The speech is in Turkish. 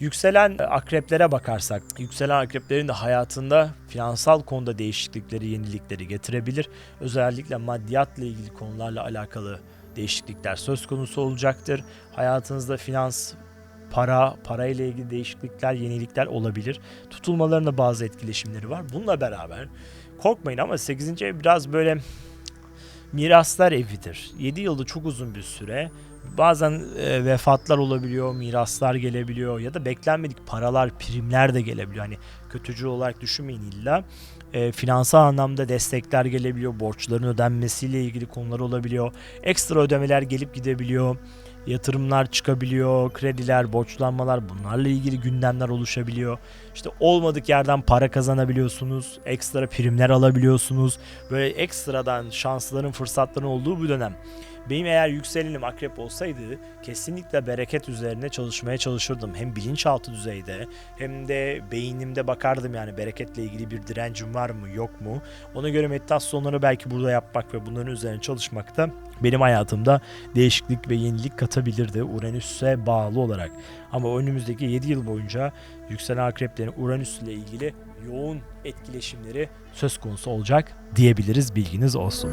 Yükselen akreplere bakarsak, yükselen akreplerin de hayatında finansal konuda değişiklikleri, yenilikleri getirebilir. Özellikle maddiyatla ilgili konularla alakalı değişiklikler söz konusu olacaktır. Hayatınızda finans, para, para ile ilgili değişiklikler, yenilikler olabilir. Tutulmalarında bazı etkileşimleri var. Bununla beraber korkmayın ama 8. ev biraz böyle miraslar evidir. 7 yılda çok uzun bir süre. Bazen e, vefatlar olabiliyor, miraslar gelebiliyor ya da beklenmedik paralar, primler de gelebiliyor. Hani kötücü olarak düşünmeyin illa. E, finansal anlamda destekler gelebiliyor, borçların ödenmesiyle ilgili konular olabiliyor. Ekstra ödemeler gelip gidebiliyor. Yatırımlar çıkabiliyor, krediler, borçlanmalar bunlarla ilgili gündemler oluşabiliyor. İşte olmadık yerden para kazanabiliyorsunuz, ekstra primler alabiliyorsunuz. Böyle ekstradan şansların, fırsatların olduğu bu dönem. Benim eğer yükselenim akrep olsaydı kesinlikle bereket üzerine çalışmaya çalışırdım. Hem bilinçaltı düzeyde hem de beynimde bakardım yani bereketle ilgili bir direncim var mı yok mu. Ona göre meditasyonları belki burada yapmak ve bunların üzerine çalışmak da benim hayatımda değişiklik ve yenilik katabilirdi Uranüs'e bağlı olarak. Ama önümüzdeki 7 yıl boyunca yükselen akreplerin Uranüs ile ilgili yoğun etkileşimleri söz konusu olacak diyebiliriz bilginiz olsun.